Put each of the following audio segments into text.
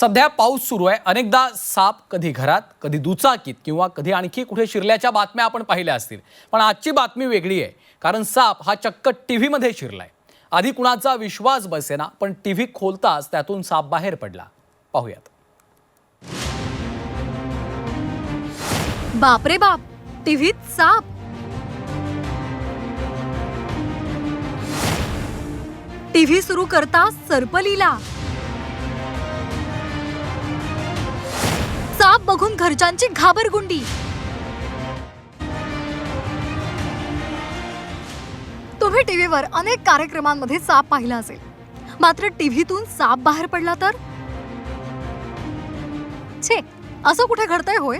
सध्या पाऊस सुरू आहे. अनेकदा साप कधी घरात कधी दुचाकीत किंवा कधी आणखी कुठे शिरल्याच्या बातम्या आपण पाहिल्या असतील. पण आजची बातमी वेगळी आहे कारण साप हा चक्क टी व्हीमध्ये शिरलाय. आधी कुणाचा विश्वास बसेना पण टी व्ही खोलताच त्यातून साप बाहेर पडला. पाहूयात. बापरे बाप टीव्हीत साप. टीव्ही सुरू करता सर्पलीला. साप बघून घरच्यांची घाबरगुंडी. तुम्ही टीव्हीवर अनेक कार्यक्रमांमध्ये साप पाहिला असेल. मात्र टीव्हीतून साप बाहेर पडला तर? छे असं कुठे घडतंय होय?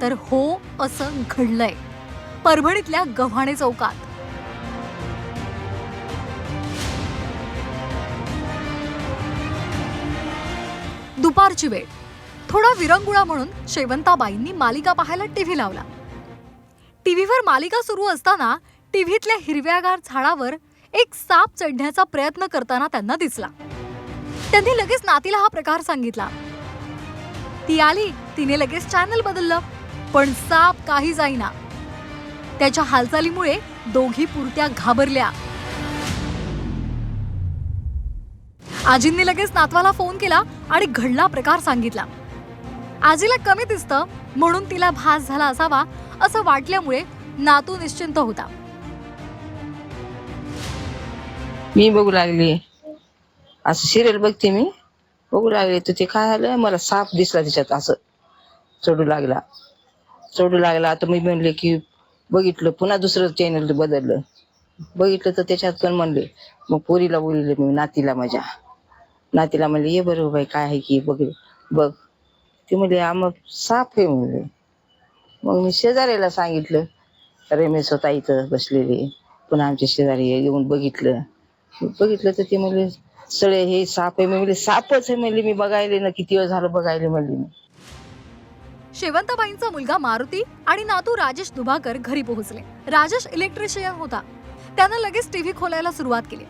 तर हो असं घडलंय. परभणीतल्या गव्हाणे चौकात. दुपारची वेळ. थोडा विरंगुळा म्हणून शेवंताबाईंनी मालिका पाहायला टीव्ही लावला. टीव्हीवर मालिका सुरू असताना टीव्हीतल्या हिरव्यागार झाडावर एक साप चढण्याचा प्रयत्न करताना त्यांना दिसला. त्यांनी लगेच नातीला हा प्रकार सांगितला. ती आली तिने लगेच चॅनल बदललं पण साप काही जाईना. त्याच्या हालचालीमुळे दोघी पुरत्या घाबरल्या. आजींनी लगेच नातवाला फोन केला आणि घडला प्रकार सांगितला. आजीला कमी दिसतं म्हणून तिला भास झाला असावा असं वाटल्यामुळे नातू निश्चिंत होता. मी बघू लागली. असं सिरियल बघते मी. बघू लागले तर ते काय झालं मला साप दिसला तिच्यात असं. चढू लागला. चढू लागला तर मी म्हणले की बघितलं पुन्हा दुसरं चॅनल बदललं. बघितलं तर त्याच्यात पण म्हणले मग पोरीला बोलले मी नातीला माझ्या. नातीला म्हणले ये बरोबर हो बाई काय आहे की बघ बघ. ती म्हणली हा साप आहे म्हणले. मग मी शेजाऱ्याला सांगितलं रमेश होता इथं बसलेले पुन्हा आमच्या शेजारी येऊन बघितलं. बघितलं तर ते म्हणले सळे हे साप आहे. मी म्हणले सापच आहे म्हणले मी बघायले ना किती वेळ झालं बघायले म्हणले मी. शेवंतबाईंचा मुलगा मारुती आणि नातू राजेश दुभाकर घरी पोहोचले. राजेश इलेक्ट्रिशियन होता. त्यानं लगेच टीव्ही खोलायला सुरुवात केली.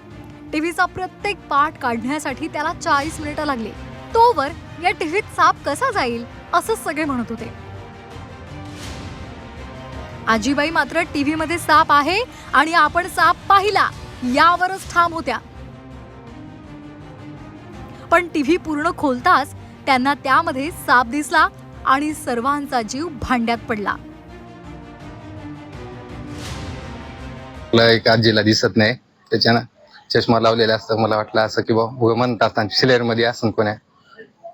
टीव्हीचा प्रत्येक पार्ट काढण्यासाठी त्याला चाळीस मिनिटं लागली. तोवर या टीव्हीत साप कसा जाईल असं सगळे म्हणत होते. आजीबाई मात्र टीव्ही मध्ये साप आहे आणि आपण साप पाहिला यावरच ठाम होत्या. पण टीव्ही पूर्ण खोलताच त्यांना त्यामध्ये साप दिसला आणि सर्वांचा जीव भांड्यात पडला. मला एक आजीला दिसत नाही. त्याच्यानं चष्मा लावलेला असतं मला वाटलं असं की बाबा म्हणतात सिलेरमध्ये असं कोण्या.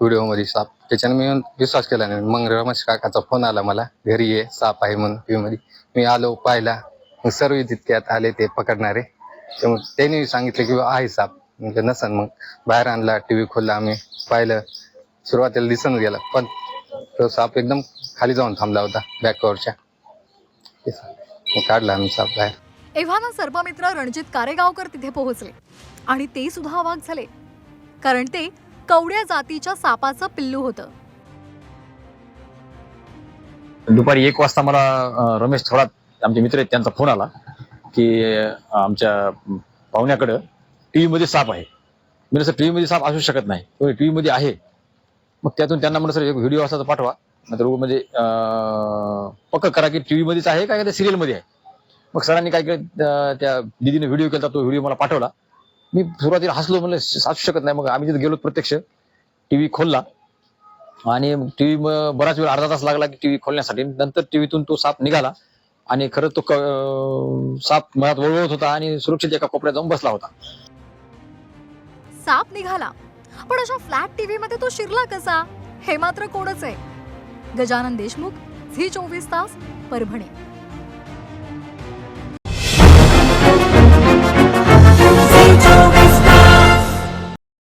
व्हिडिओमध्ये साप. त्याच्यानं मी विश्वास केला नाही. मग रमेश काकाचा फोन आला मला घरी ये साप आहे म्हणून टीव्हीमध्ये मी आलो पाहिला. मग सर्व तितक्यात आले ते पकडणारे. त्यामुळे त्यांनी सांगितलं की आहे साप. म्हणजे नसन. मग बाहेर आणला टी व्ही खोलला आम्ही. पाहिलं सुरुवातीला दिसत गेला पण तो साप एकदम खाली जाऊन थांबला होता बॅक कव्हरच्या काढला आम्ही साप बाहेर. एव्हाना सर्पमित्र रणजित कारेगावकर तिथे पोहोचले. आणि ते सुद्धा अवाक झाले. कारण ते कवड्या जातीच्या सापाचं पिल्लू होतं. दुपारी एक वाजता मला अं, रमेश थोरात आमचे मित्र आहेत त्यांचा फोन आला की अं, आमच्या पाहुण्याकडं टीव्ही मध्ये साप आहे. म्हणजे सर टीव्ही मध्ये साप असू शकत नाही. टीव्ही मध्ये आहे. मग त्यातून त्यांना म्हणलं सर एक व्हिडिओ असा तर पाठवा. नंतर म्हणजे अं, पक्क करा की टीव्ही मध्येच आहे का त्या सिरियलमध्ये आहे? मग सरांनी काय केलं अं, त्या दिदीने व्हिडिओ केला तो व्हिडिओ मला पाठवला. मी सुरुवातीला हसलो म्हणलं असू शकत नाही. मग आम्ही तिथे गेलो प्रत्यक्ष. टीव्ही खोलला. आणि टीव्ही बराच वेळ अर्धा तास लागला की टीव्ही खोलण्यासाठी. नंतर टीव्हीतून तो साप निघाला. आणि खरं तो क- साप मनात वळवळत होता आणि सुरक्षित एका कोपऱ्यात जाऊन बसला होता. साप निघाला. पण अशा फ्लॅट टीव्ही मध्ये तो शिरला कसा? हे मात्र कोणच आहे. गजानन देशमुख झी चोवीस तास परभणी.